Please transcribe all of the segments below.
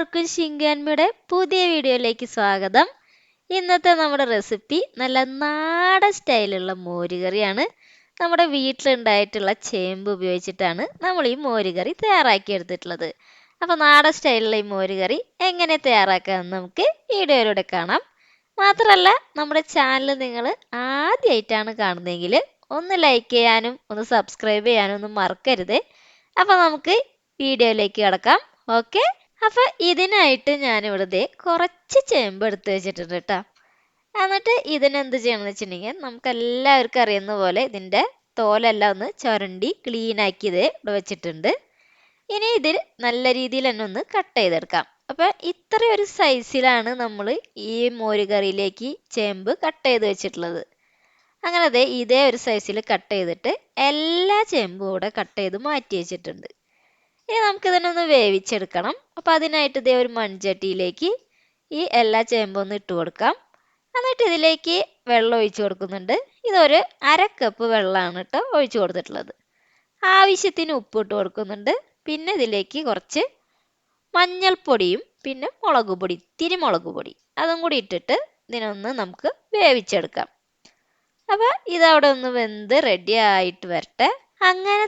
എല്ലാവർക്കും ശിങ്കാൻമിയുടെ പുതിയ വീഡിയോയിലേക്ക് സ്വാഗതം. ഇന്നത്തെ നമ്മുടെ റെസിപ്പി നല്ല നാടൻ സ്റ്റൈലുള്ള മോരുകറിയാണ്. നമ്മുടെ വീട്ടിലുണ്ടായിട്ടുള്ള ചേമ്പ് ഉപയോഗിച്ചിട്ടാണ് നമ്മൾ ഈ മോരുകറി തയ്യാറാക്കി എടുത്തിട്ടുള്ളത് അപ്പോൾ നാടൻ സ്റ്റൈലുള്ള ഈ മോരുകറി എങ്ങനെ തയ്യാറാക്കാമെന്ന് നമുക്ക് വീഡിയോയിലൂടെ കാണാം. മാത്രമല്ല നമ്മുടെ ചാനൽ നിങ്ങൾ ആദ്യമായിട്ടാണ് കാണുന്നതെങ്കിൽ ഒന്ന് ലൈക്ക് ചെയ്യാനും ഒന്ന് സബ്സ്ക്രൈബ് ചെയ്യാനും ഒന്നും മറക്കരുത്. അപ്പോൾ നമുക്ക് വീഡിയോയിലേക്ക് കിടക്കാം. ഓക്കെ അപ്പൊ ഇതിനായിട്ട് ഞാൻ ഇവിടുത്തെ കുറച്ച് ചേമ്പ് എടുത്ത് വെച്ചിട്ടുണ്ട് കേട്ടോ. എന്നിട്ട് ഇതിനെന്ത് ചെയ്യണമെന്ന് വെച്ചിട്ടുണ്ടെങ്കിൽ നമുക്ക് എല്ലാവർക്കും അറിയുന്ന പോലെ ഇതിന്റെ തോലെല്ലാം ഒന്ന് ചുരണ്ടി ക്ലീൻ ആക്കിയത് ഇവിടെ വെച്ചിട്ടുണ്ട്. ഇനി ഇതിൽ നല്ല രീതിയിൽ തന്നെ ഒന്ന് കട്ട് ചെയ്തെടുക്കാം. അപ്പൊ ഇത്ര ഒരു സൈസിലാണ് നമ്മൾ ഈ മോരുകറിയിലേക്ക് ചേമ്പ് കട്ട് ചെയ്ത് വെച്ചിട്ടുള്ളത്. അങ്ങനെ അതെ ഇതേ ഒരു സൈസിൽ കട്ട് ചെയ്തിട്ട് എല്ലാ ചേമ്പും കൂടെ കട്ട് ചെയ്ത് മാറ്റി വെച്ചിട്ടുണ്ട്. ഇനി നമുക്ക് ഇതിനൊന്ന് വേവിച്ചെടുക്കണം. അപ്പോൾ അതിനായിട്ട് ഇതേ ഒരു മൺചട്ടിയിലേക്ക് ഈ എല്ലാ ചേമ്പും ഒന്ന് ഇട്ട് കൊടുക്കാം. എന്നിട്ട് ഇതിലേക്ക് വെള്ളം ഒഴിച്ചു കൊടുക്കുന്നുണ്ട്. ഇതൊരു അര കപ്പ് വെള്ളമാണ് കേട്ടോ ഒഴിച്ചു കൊടുത്തിട്ടുള്ളത്. ആവശ്യത്തിന് ഉപ്പ് ഇട്ട് കൊടുക്കുന്നുണ്ട്. പിന്നെ ഇതിലേക്ക് കുറച്ച് മഞ്ഞൾപ്പൊടിയും പിന്നെ മുളക് പൊടി ഇത്തിരി മുളക് പൊടി അതും കൂടി ഇട്ടിട്ട് ഇതിനൊന്ന് നമുക്ക് വേവിച്ചെടുക്കാം. അപ്പോൾ ഇതവിടെ ഒന്ന് വെന്ത് റെഡി ആയിട്ട് വരട്ടെ. അങ്ങനെ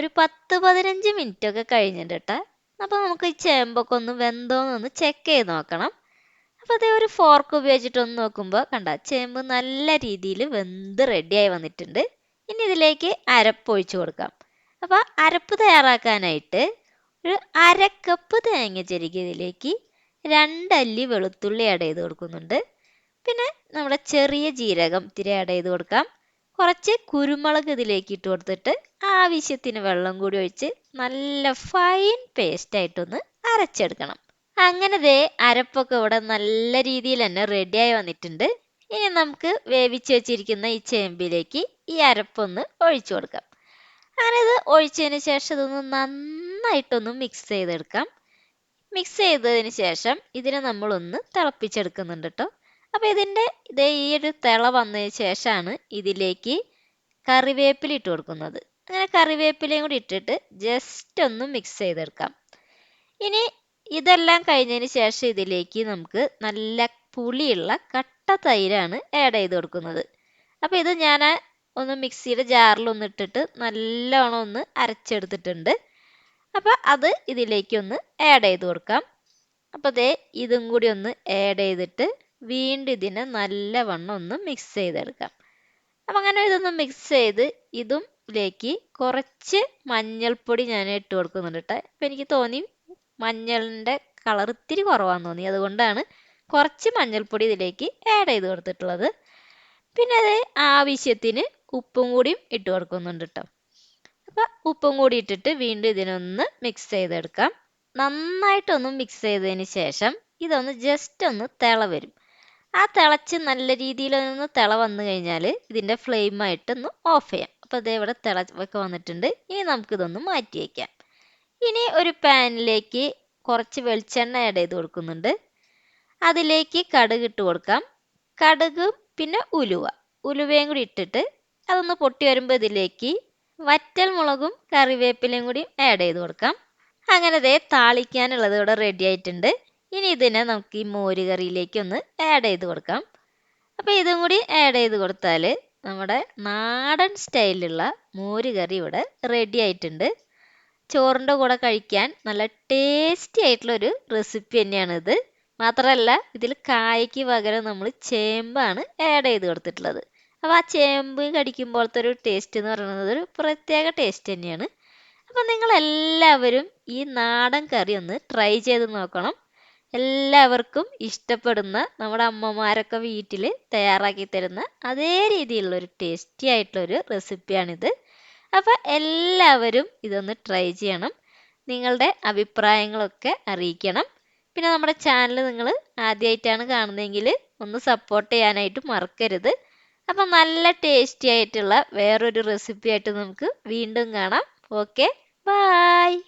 ഒരു പത്ത് പതിനഞ്ച് മിനിറ്റ് ഒക്കെ കഴിഞ്ഞിട്ട് അപ്പോൾ നമുക്ക് ഈ ചേമ്പൊക്കെ ഒന്ന് വെന്തോന്നൊന്ന് ചെക്ക് ചെയ്ത് നോക്കണം. അപ്പോൾ അതേ ഒരു ഫോർക്ക് ഉപയോഗിച്ചിട്ട് ഒന്ന് നോക്കുമ്പോൾ കണ്ട ചേമ്പ് നല്ല രീതിയിൽ വെന്ത് റെഡിയായി വന്നിട്ടുണ്ട്. ഇനി ഇതിലേക്ക് അരപ്പ് ഒഴിച്ചു കൊടുക്കാം. അപ്പോൾ അരപ്പ് തയ്യാറാക്കാനായിട്ട് ഒരു അര കപ്പ് തേങ്ങ ഇതിലേക്ക് രണ്ടല്ലി വെളുത്തുള്ളി ആഡ് ചെയ്ത് കൊടുക്കുന്നുണ്ട്. പിന്നെ നമ്മുടെ ചെറിയ ജീരകം ഇത്തിരി ആഡ് ചെയ്ത് കൊടുക്കാം. കുറച്ച് കുരുമുളക് ഇതിലേക്ക് ഇട്ട് കൊടുത്തിട്ട് ആവശ്യത്തിന് വെള്ളം കൂടി ഒഴിച്ച് നല്ല ഫൈൻ പേസ്റ്റ് ആയിട്ടൊന്ന് അരച്ചെടുക്കണം. അങ്ങനെ ദേ അരപ്പൊക്കെ ഇവിടെ നല്ല രീതിയിൽ തന്നെ റെഡിയായി വന്നിട്ടുണ്ട്. ഇനി നമുക്ക് വേവിച്ച് വെച്ചിരിക്കുന്ന ഈ ചേമ്പിലേക്ക് ഈ അരപ്പൊന്ന് ഒഴിച്ചു കൊടുക്കാം. അങ്ങനെ ഇത് ഒഴിച്ചതിന് ശേഷം ഇതൊന്ന് നന്നായിട്ടൊന്ന് മിക്സ് ചെയ്തെടുക്കാം. മിക്സ് ചെയ്തതിന് ശേഷം ഇതിനെ നമ്മളൊന്ന് തിളപ്പിച്ചെടുക്കുന്നുണ്ട് കേട്ടോ അപ്പോൾ ഇതിന്റെ ഇതേ ഈ ഒരു തിള വന്നതിന് ശേഷമാണ് ഇതിലേക്ക് കറിവേപ്പില ഇട്ട് കൊടുക്കുന്നത്. അങ്ങനെ കറിവേപ്പിലയും കൂടി ഇട്ടിട്ട് ജസ്റ്റ് ഒന്ന് മിക്സ് ചെയ്തെടുക്കാം. ഇനി ഇതെല്ലാം കഴിഞ്ഞതിന് ശേഷം ഇതിലേക്ക് നമുക്ക് നല്ല പുളിയുള്ള കട്ട തൈരാണ് ആഡ് ചെയ്ത് കൊടുക്കുന്നത്. അപ്പോൾ ഇത് ഞാൻ ഒന്ന് മിക്സിയുടെ ജാറിൽ ഒന്ന് ഇട്ടിട്ട് നല്ലോണം ഒന്ന് അരച്ചെടുത്തിട്ടുണ്ട്. അപ്പോൾ അത് ഇതിലേക്ക് ഒന്ന് ആഡ് ചെയ്ത് കൊടുക്കാം. അപ്പോൾ ദേ ഇതും കൂടി ഒന്ന് ആഡ് ചെയ്തിട്ട് വീണ്ടും ഇതിനെ നല്ലവണ്ണം ഒന്ന് മിക്സ് ചെയ്തെടുക്കാം. അപ്പം അങ്ങനെ ഇതൊന്ന് മിക്സ് ചെയ്ത് ഇതും ഇതിലേക്ക് കുറച്ച് മഞ്ഞൾപ്പൊടി ഞാൻ ഇട്ട് കൊടുക്കുന്നുണ്ട് കേട്ടോ. അപ്പം എനിക്ക് തോന്നി മഞ്ഞളിന്റെ കളർ ഇത്തിരി കുറവാന്ന് തോന്നി. അതുകൊണ്ടാണ് കുറച്ച് മഞ്ഞൾപ്പൊടി ഇതിലേക്ക് ആഡ് ചെയ്ത് കൊടുത്തിട്ടുള്ളത്. പിന്നെ അത് ആവശ്യത്തിന് ഉപ്പും കൂടിയും ഇട്ട് കൊടുക്കുന്നുണ്ട് കേട്ടോ. അപ്പം ഉപ്പും കൂടി ഇട്ടിട്ട് വീണ്ടും ഇതിനൊന്ന് മിക്സ് ചെയ്തെടുക്കാം. നന്നായിട്ടൊന്ന് മിക്സ് ചെയ്തതിന് ശേഷം ഇതൊന്ന് ജസ്റ്റ് ഒന്ന് തിള വരും. ആ തിളച്ച് നല്ല രീതിയിൽ ഒന്ന് തിള വന്നു കഴിഞ്ഞാൽ ഇതിന്റെ ഫ്ലെയിമായിട്ട് ഒന്ന് ഓഫ് ചെയ്യാം. അപ്പോൾ അതേ ഇവിടെ തിളവൊക്കെ വന്നിട്ടുണ്ട്. ഇനി നമുക്കിതൊന്ന് മാറ്റി വയ്ക്കാം. ഇനി ഒരു പാനിലേക്ക് കുറച്ച് വെളിച്ചെണ്ണ ആഡ് ചെയ്ത് കൊടുക്കുന്നുണ്ട്. അതിലേക്ക് കടുക് ഇട്ട് കൊടുക്കാം. കടുക് പിന്നെ ഉലുവ. ഉലുവയും കൂടി ഇട്ടിട്ട് അതൊന്ന് പൊട്ടി വരുമ്പോൾ ഇതിലേക്ക് വറ്റൽ മുളകും കറിവേപ്പിലയും കൂടി ആഡ് ചെയ്ത് കൊടുക്കാം. അങ്ങനെ ദേ താളിക്കാനുള്ളത് ഇവിടെ റെഡി ആയിട്ടുണ്ട്. ഇനി ഇതിനെ നമുക്ക് ഈ മോര് കറിയിലേക്ക് ഒന്ന് ആഡ് ചെയ്ത് കൊടുക്കാം. അപ്പോൾ ഇതും കൂടി ആഡ് ചെയ്ത് കൊടുത്താൽ നമ്മുടെ നാടൻ സ്റ്റൈലിലുള്ള മോര് കറി ഇവിടെ റെഡി ആയിട്ടുണ്ട്. ചോറിന്റെ കൂടെ കഴിക്കാൻ നല്ല ടേസ്റ്റി ആയിട്ടുള്ളൊരു റെസിപ്പി തന്നെയാണ് ഇത് മാത്രമല്ല ഇതിൽ കായ്ക്ക് പകരം നമ്മൾ ചേമ്പാണ് ആഡ് ചെയ്ത് കൊടുത്തിട്ടുള്ളത്. അപ്പോൾ ആ ചേമ്പ് കടിക്കുമ്പോഴത്തെ ഒരു ടേസ്റ്റ് എന്ന് പറയുന്നത് ഒരു പ്രത്യേക ടേസ്റ്റ് തന്നെയാണ്. അപ്പോൾ നിങ്ങൾ എല്ലാവരും ഈ നാടൻ കറി ഒന്ന് ട്രൈ ചെയ്ത് നോക്കണം. എല്ലാവർക്കും ഇഷ്ടപ്പെടുന്ന നമ്മുടെ അമ്മമാരൊക്കെ വീട്ടിൽ തയ്യാറാക്കി തരുന്ന അതേ രീതിയിലുള്ള ഒരു ടേസ്റ്റി ആയിട്ടുള്ളൊരു റെസിപ്പിയാണിത് അപ്പോൾ എല്ലാവരും ഇതൊന്ന് ട്രൈ ചെയ്യണം. നിങ്ങളുടെ അഭിപ്രായങ്ങളൊക്കെ അറിയിക്കണം. പിന്നെ നമ്മുടെ ചാനൽ നിങ്ങൾ ആദ്യമായിട്ടാണ് കാണുന്നതെങ്കിൽ ഒന്ന് സപ്പോർട്ട് ചെയ്യാനായിട്ട് മറക്കരുത്. അപ്പം നല്ല ടേസ്റ്റി ആയിട്ടുള്ള വേറൊരു റെസിപ്പി ആയിട്ട് നമുക്ക് വീണ്ടും കാണാം. Okay bye